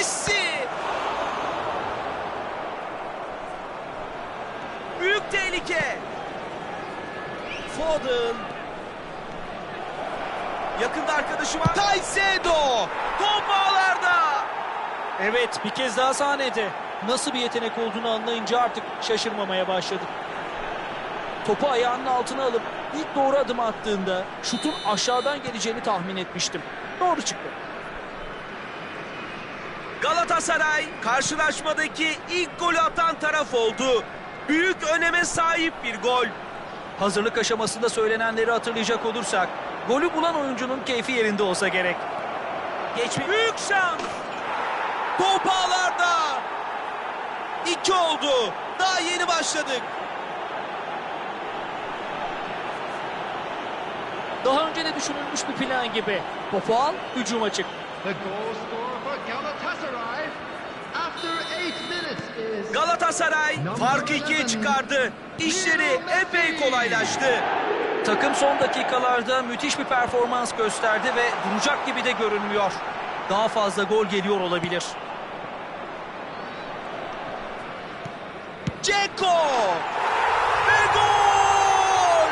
Messi! Büyük tehlike. Foden. Yakında arkadaşı var. Caicedo. Top ağlarda. Evet bir kez daha sahnede. Nasıl bir yetenek olduğunu anlayınca artık şaşırmamaya başladık. Topu ayağının altına alıp ilk doğru adım attığında şutun aşağıdan geleceğini tahmin etmiştim. Doğru çıktı. Galatasaray karşılaşmadaki ilk golü atan taraf oldu. Büyük öneme sahip bir gol. Hazırlık aşamasında söylenenleri hatırlayacak olursak golü bulan oyuncunun keyfi yerinde olsa gerek. Geçme. Büyük şans. Top ağlarda. İki oldu. Daha yeni başladık. Daha önce de düşünülmüş bir plan gibi. Topu al, hücuma çık. Goal scorer for Galatasaray Galatasaray farkı ikiye çıkardı. İşleri epey kolaylaştı. Takım son dakikalarda müthiş bir performans gösterdi ve duracak gibi de görünmüyor. Daha fazla gol geliyor olabilir. Ceko! Ve gol!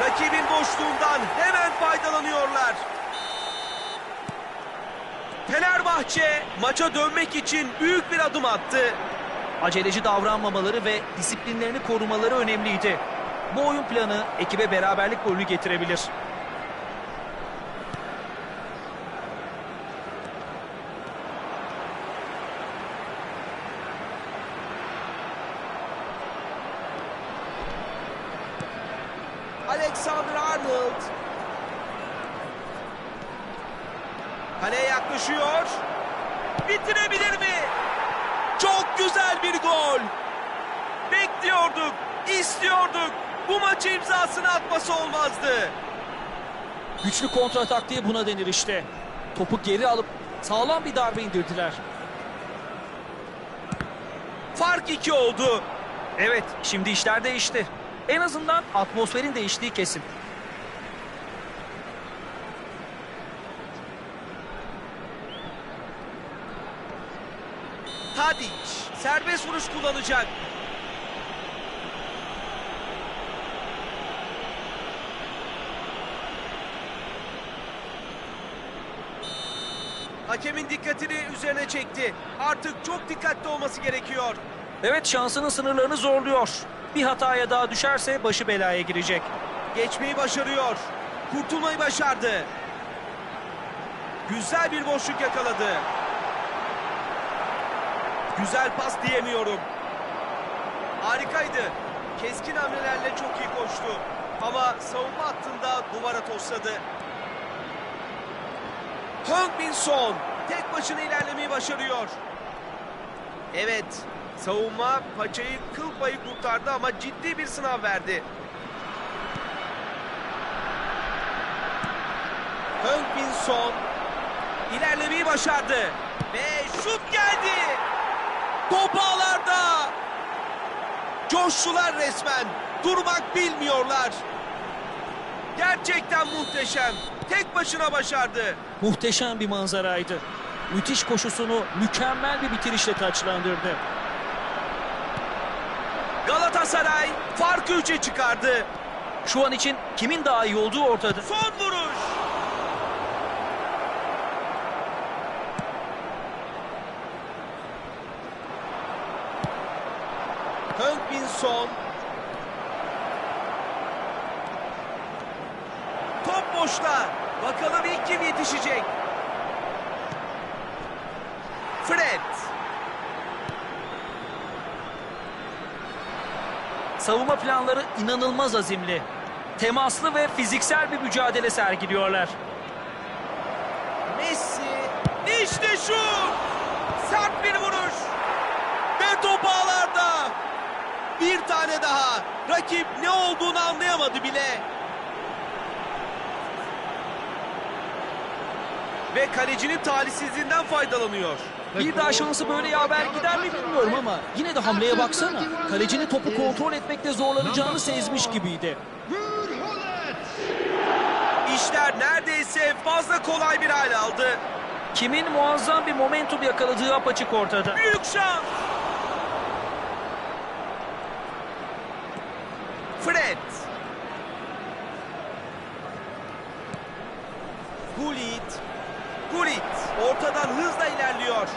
Rakibin boşluğundan hemen faydalanıyorlar. Fenerbahçe maça dönmek için büyük bir adım attı. Aceleci davranmamaları ve disiplinlerini korumaları önemliydi. Bu oyun planı ekibe beraberlik golünü getirebilir. Alexander Arnold. Kaleye yaklaşıyor. Bitirebilir mi? Çok güzel bir gol. Bekliyorduk, istiyorduk. Bu maçı imzasını atması olmazdı. Güçlü kontra taktiği buna denir işte. Topu geri alıp sağlam bir darbe indirdiler. Fark iki oldu. Evet, şimdi işler değişti. En azından atmosferin değiştiği kesin. Tadic serbest vuruş kullanacak. Hakemin dikkatini üzerine çekti. Artık çok dikkatli olması gerekiyor. Evet, şansının sınırlarını zorluyor. Bir hataya daha düşerse başı belaya girecek. Geçmeyi başarıyor. Kurtulmayı başardı. Güzel bir boşluk yakaladı. Güzel pas diyemiyorum. Harikaydı. Keskin hamlelerle çok iyi koştu. Ama savunma hattında duvara tosladı. Heung-Min Son tek başına ilerlemeyi başarıyor. Evet, savunma paçayı kıl payı kurtardı ama ciddi bir sınav verdi. Heung-Min Son ilerlemeyi başardı. Ve şut geldi. Top ağlarda. Coştular resmen. Durmak bilmiyorlar. Gerçekten muhteşem. Tek başına başardı. Muhteşem bir manzaraydı. Müthiş koşusunu mükemmel bir bitirişle taçlandırdı. Galatasaray farkı üçe çıkardı. Şu an için kimin daha iyi olduğu ortada. Son vuruş. Heung-Min Son. Top boşta. Bakalım ilk kim yetişecek. Fred. Savunma planları inanılmaz azimli. Temaslı ve fiziksel bir mücadele sergiliyorlar. Messi. İşte şu. Sert bir vuruş. Ve top ağlarda. Bir tane daha. Rakip ne olduğunu anlayamadı bile. Ve kalecinin talihsizliğinden faydalanıyor. Bir daha şansı böyle yaver gider mi bilmiyorum ama yine de hamleye baksana. Kalecinin topu kontrol etmekte zorlanacağını sezmiş gibiydi. İşler neredeyse fazla kolay bir hale aldı. Kimin muazzam bir momentum yakaladığı apaçık ortada. Büyük şans. Fred. Gullit. Gullit ortadan hızla ilerliyor.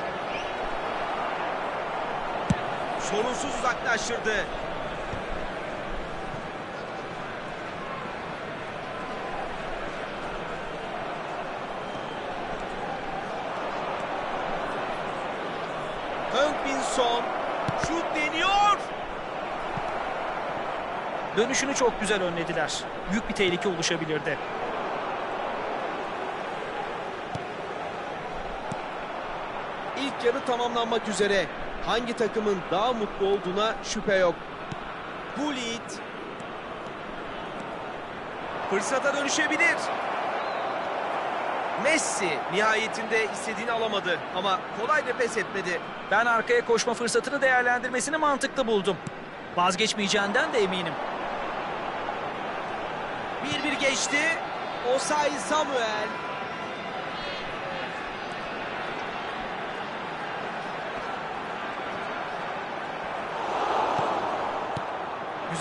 Heung-Min Son şut deniyor. Dönüşünü çok güzel önlediler. Büyük bir tehlike oluşabilirdi. İlk yarı tamamlanmak üzere. Hangi takımın daha mutlu olduğuna şüphe yok. Gullit. Fırsata dönüşebilir. Messi nihayetinde istediğini alamadı ama kolay da pes etmedi. Ben arkaya koşma fırsatını değerlendirmesini mantıklı buldum. Vazgeçmeyeceğinden de eminim. Bir bir geçti. Osay Samuel.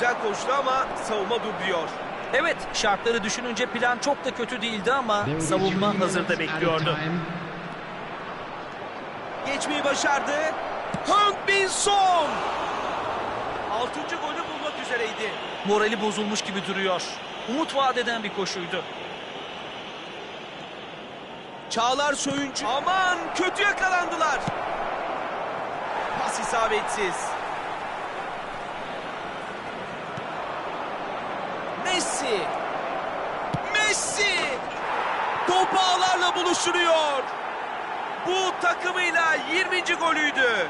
Güzel koştu ama savunma dur diyor. Evet şartları düşününce plan çok da kötü değildi ama savunma hazırda bekliyordu. Geçmeyi başardı. Heung-Min Son. Altıncı golü bulmak üzereydi. Morali bozulmuş gibi duruyor. Umut vaat eden bir koşuydu. Çağlar Söyüncü. Aman kötü yakalandılar. Pas isabetsiz. Messi. Messi. Topu ağlarla buluşturuyor. Bu takımıyla 20. golüydü.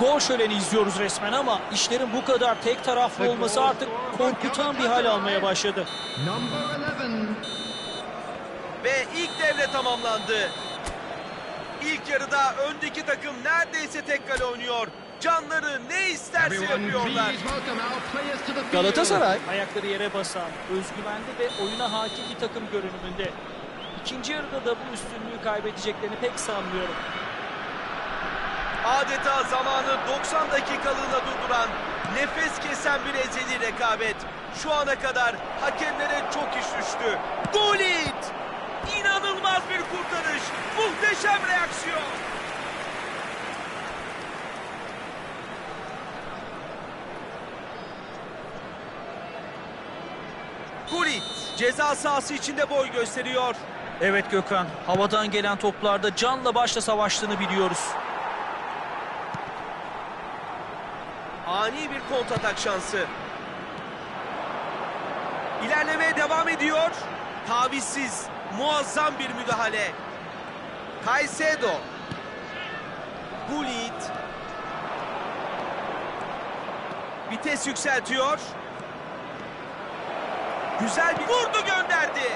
Gol şöleni izliyoruz resmen ama işlerin bu kadar tek taraflı olması artık korkutan bir hal almaya başladı. Number 11. Ve ilk devre tamamlandı. İlk yarıda öndeki takım neredeyse tek kale oynuyor. Canları ne isterse yapıyorlar. Galatasaray ayakları yere basan, özgüvenli ve oyuna hakim bir takım görünümünde. İkinci yarıda da bu üstünlüğü kaybedeceklerini pek sanmıyorum. Adeta zamanı 90 dakikalığına durduran, nefes kesen bir ezeli rekabet. Şu ana kadar hakemlere çok iş düştü. Gullit! İnanılmaz bir kurtarış. Muhteşem reaksiyon. Gullit ceza sahası içinde boy gösteriyor. Evet Gökhan, havadan gelen toplarda canla başla savaştığını biliyoruz. Ani bir kontratak şansı. İlerlemeye devam ediyor. Tavizsiz, muazzam bir müdahale. Caicedo. Gullit. Vites yükseltiyor. Güzel bir vurdu gönderdi.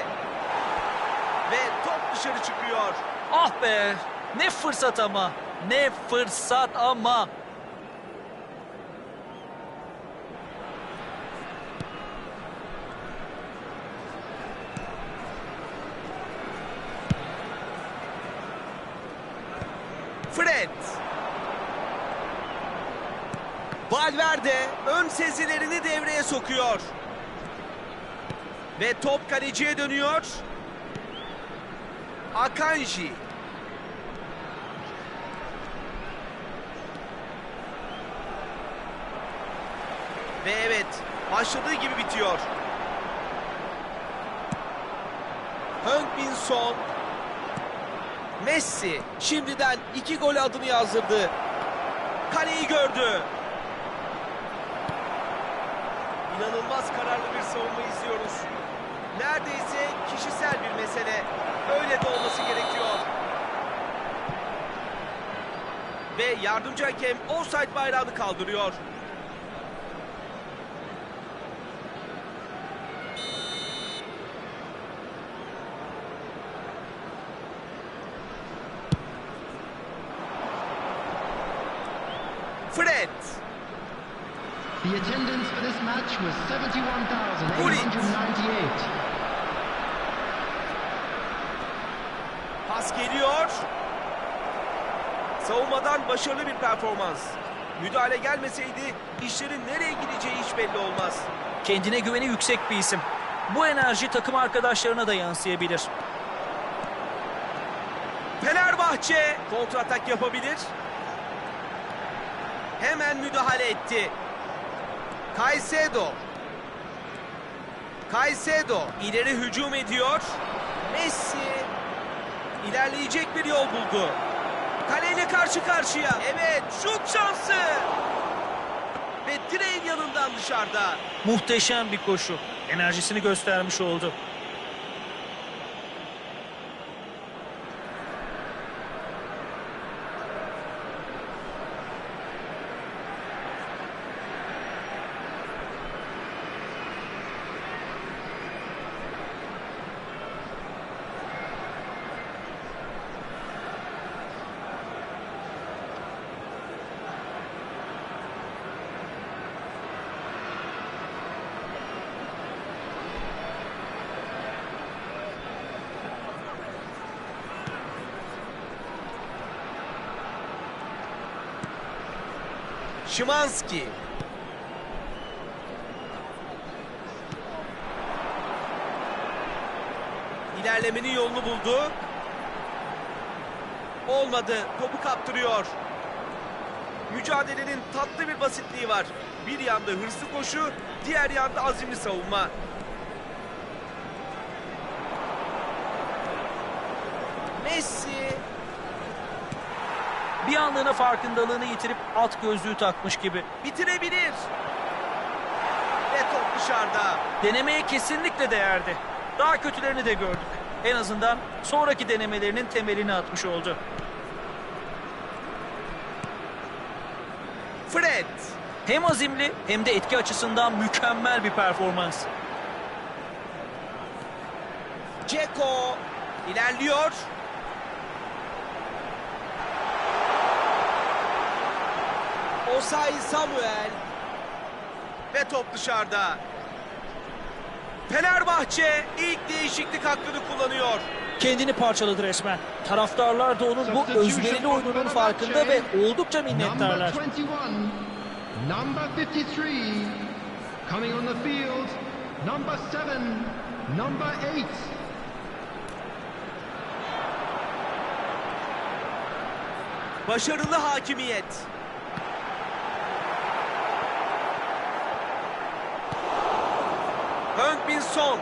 Ve top dışarı çıkıyor. Ah be, ne fırsat ama, ne fırsat ama. Fred. Valverde ön sezilerini devreye sokuyor. Ve top kaleciye dönüyor. Akanji. Ve evet, başladığı gibi bitiyor. Heung-Min Son Messi şimdiden iki gol adını yazdırdı. Kaleyi gördü. İnanılmaz kararlı bir savunma izliyoruz. Neredeyse kişisel bir mesele. Öyle de olması gerekiyor. Ve yardımcı hakem offside bayrağını kaldırıyor. Fred. The attendance for this match was 71,898. Pas geliyor. Savunmadan başarılı bir performans. Müdahale gelmeseydi işlerin nereye gideceği hiç belli olmaz. Kendine güveni yüksek bir isim. Bu enerji takım arkadaşlarına da yansıyabilir. Fenerbahçe kontratak yapabilir. Hemen müdahale etti. Caicedo. Caicedo ileri hücum ediyor. Messi ilerleyecek bir yol buldu. Kaleyle karşı karşıya. Evet şut şansı. Ve direğin yanından dışarıda. Muhteşem bir koşu. Enerjisini göstermiş oldu. Şimanski. İlerlemenin yolunu buldu. Olmadı. Topu kaptırıyor. Mücadelenin tatlı bir basitliği var. Bir yanda hırslı koşu, diğer yanda azimli savunma. Messi Bir anlığına farkındalığını yitirip at gözlüğü takmış gibi. bitirebilir. Ve top dışarıda. Denemeye kesinlikle değerdi. Daha kötülerini de gördük. En azından sonraki denemelerinin temelini atmış oldu. Fred. Hem azimli hem de etki açısından mükemmel bir performans. Ceko ilerliyor. Osay Samuel ve top dışarıda. Fenerbahçe ilk değişiklik hakkını kullanıyor. Kendini parçaladı resmen. Taraftarlar da onun bu özverili oyununun farkında ve oldukça minnettarlar. Number 21, number 53, coming on the field, number 7, number 8. Başarılı hakimiyet. Heung-Min Son.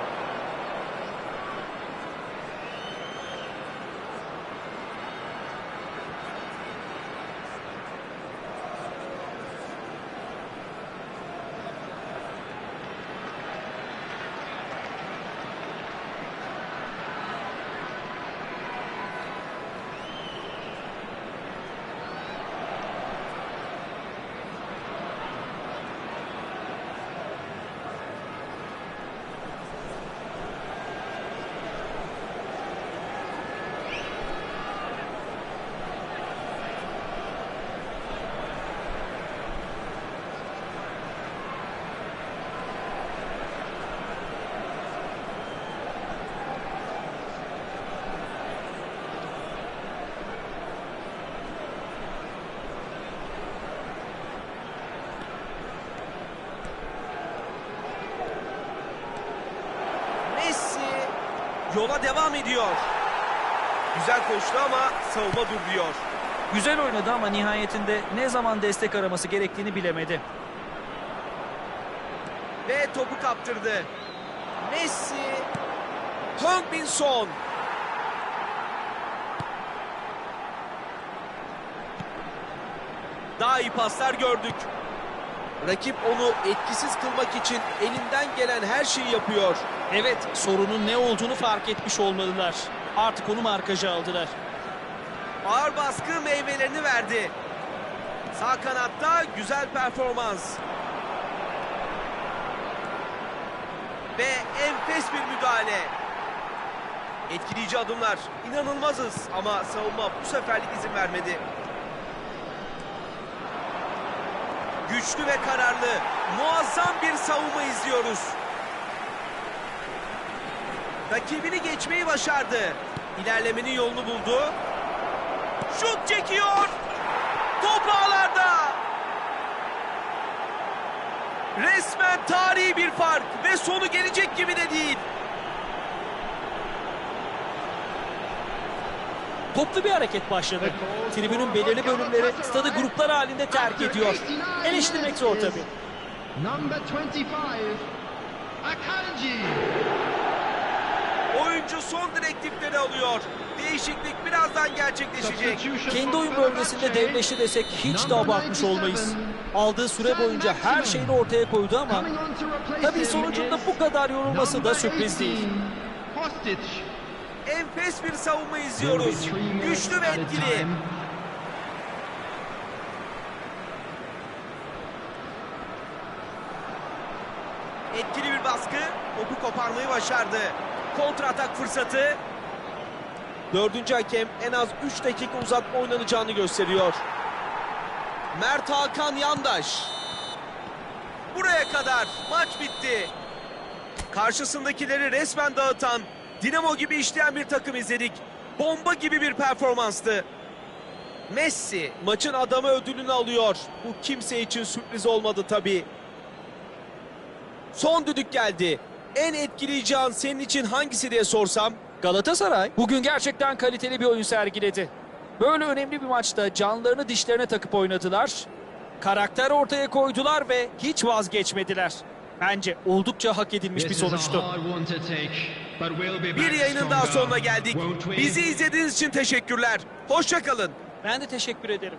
Messi yola devam ediyor. Güzel koştu ama savunma dur diyor. Güzel oynadı ama nihayetinde ne zaman destek araması gerektiğini bilemedi. Ve topu kaptırdı. Messi, Heung-Min Son. Daha iyi paslar gördük. Rakip onu etkisiz kılmak için elinden gelen her şeyi yapıyor. Evet, sorunun ne olduğunu fark etmiş olmalılar. Artık onu markaja aldılar. Ağır baskı meyvelerini verdi. Sağ kanatta güzel performans. Ve enfes bir müdahale. Etkileyici adımlar. İnanılmazız ama savunma bu seferlik izin vermedi. Güçlü ve kararlı, muazzam bir savunma izliyoruz. Rakibini geçmeyi başardı. İlerlemenin yolunu buldu. Şut çekiyor. Top ağlarda. Resmen tarihi bir fark ve sonu gelecek gibi de değil. Toplu bir hareket başladı. Tribünün belirli bölümleri stadı gruplar halinde terk ediyor. Eleştirmek zor tabii. Number 25, Akanji. Oyuncu son direktifleri alıyor. Değişiklik birazdan gerçekleşecek. Kendi oyun bölgesinde devleşti desek hiç de abartmış olmayız. Aldığı süre boyunca her şeyini ortaya koydu ama tabii sonucunda bu kadar yorulması da sürpriz değil. Hostage. Enfes bir savunma izliyoruz. Güçlü ve etkili. Etkili bir baskı. Topu koparmayı başardı. Kontratak fırsatı. Dördüncü hakem en az 3 dakika uzatma oynanacağını gösteriyor. Mert Hakan Yandaş. Buraya kadar maç bitti. Karşısındakileri resmen dağıtan, dinamo gibi işleyen bir takım izledik. Bomba gibi bir performanstı. Messi maçın adamı ödülünü alıyor. Bu kimse için sürpriz olmadı tabii. Son düdük geldi. En etkileyici an senin için hangisi diye sorsam Galatasaray bugün gerçekten kaliteli bir oyun sergiledi. Böyle önemli bir maçta canlarını dişlerine takıp oynadılar. Karakter ortaya koydular ve hiç vazgeçmediler. Bence oldukça hak edilmiş bir sonuçtu. bir yayının daha sonuna geldik. Bizi izlediğiniz için teşekkürler. Hoşçakalın. Ben de teşekkür ederim.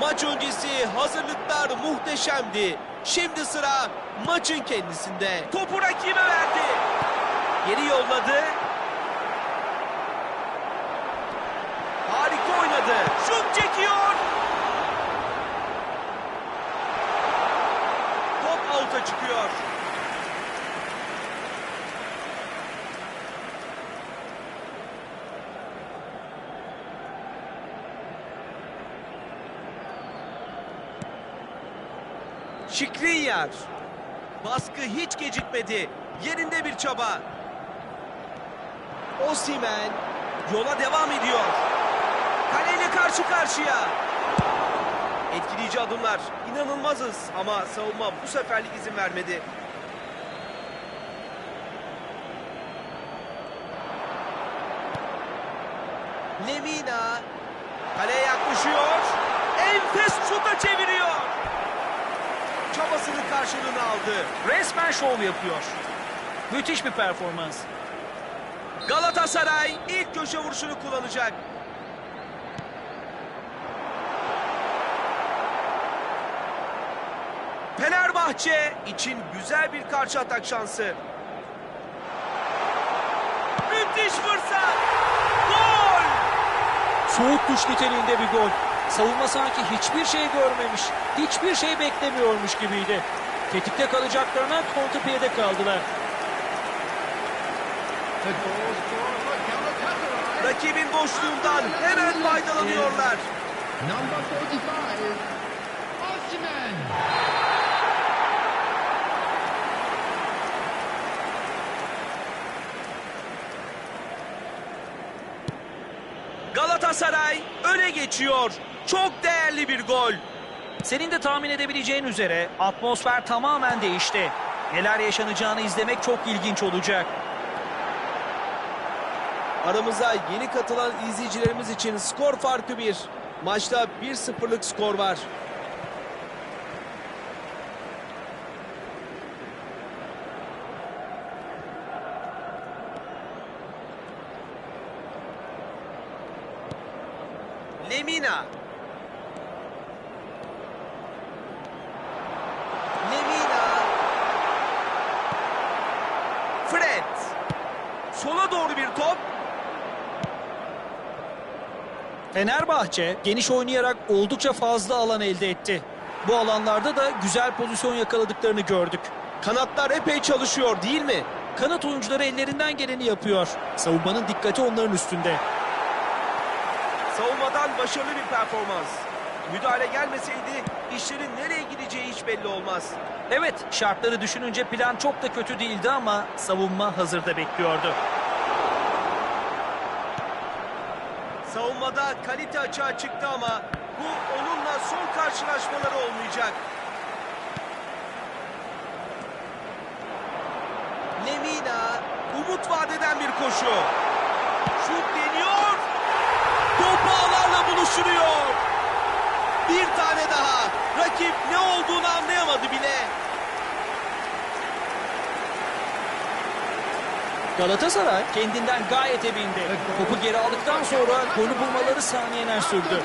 Maç öncesi hazırlıklar muhteşemdi. Şimdi sıra maçın kendisinde. Topu rakibe verdi. Geri yolladı. Harika oynadı. Şut çekiyor. Top avuta çıkıyor. Şikrinyar. Baskı hiç gecikmedi. Yerinde bir çaba. Osimen yola devam ediyor. Kaleyle karşı karşıya. Etkileyici adımlar. İnanılmazız ama savunma bu seferlik izin vermedi. Lemina kaleye yaklaşıyor. Enfes şuta çeviriyor. Çabasının karşılığını aldı. Resmen şov yapıyor. Müthiş bir performans. Galatasaray ilk köşe vuruşunu kullanacak. Fenerbahçe için güzel bir karşı atak şansı. Müthiş fırsat. Gol! Soğuk duş niteliğinde bir gol. Savunma sanki hiçbir şey görmemiş, hiçbir şey beklemiyormuş gibiydi. Tetikte kalacaklarına kontrpiyede kaldılar. Rakibin boşluğundan hemen faydalanıyorlar. Number 45, Osimhen. Galatasaray öne geçiyor. Çok değerli bir gol. Senin de tahmin edebileceğin üzere atmosfer tamamen değişti. Neler yaşanacağını izlemek çok ilginç olacak. Aramıza yeni katılan izleyicilerimiz için skor farkı bir. Maçta 1-0'lık skor var. Lemina. Lemina. Fred. Sola doğru bir top. Fenerbahçe geniş oynayarak oldukça fazla alan elde etti. Bu alanlarda da güzel pozisyon yakaladıklarını gördük. Kanatlar epey çalışıyor değil mi? Kanat oyuncuları ellerinden geleni yapıyor. Savunmanın dikkati onların üstünde. Savunmadan başarılı bir performans. Müdahale gelmeseydi işlerin nereye gideceği hiç belli olmaz. Evet şartları düşününce plan çok da kötü değildi ama savunma hazırda bekliyordu. Savunmada kalite açığa çıktı ama bu onunla son karşılaşmaları olmayacak. Lemina umut vadeden bir koşu. Şut deniyor. Ağlarla buluşturuyor. Bir tane daha. Rakip ne olduğunu anlayamadı bile. Galatasaray kendinden gayet emindi. Topu geri aldıktan sonra golü bulmaları saniyeler sürdü.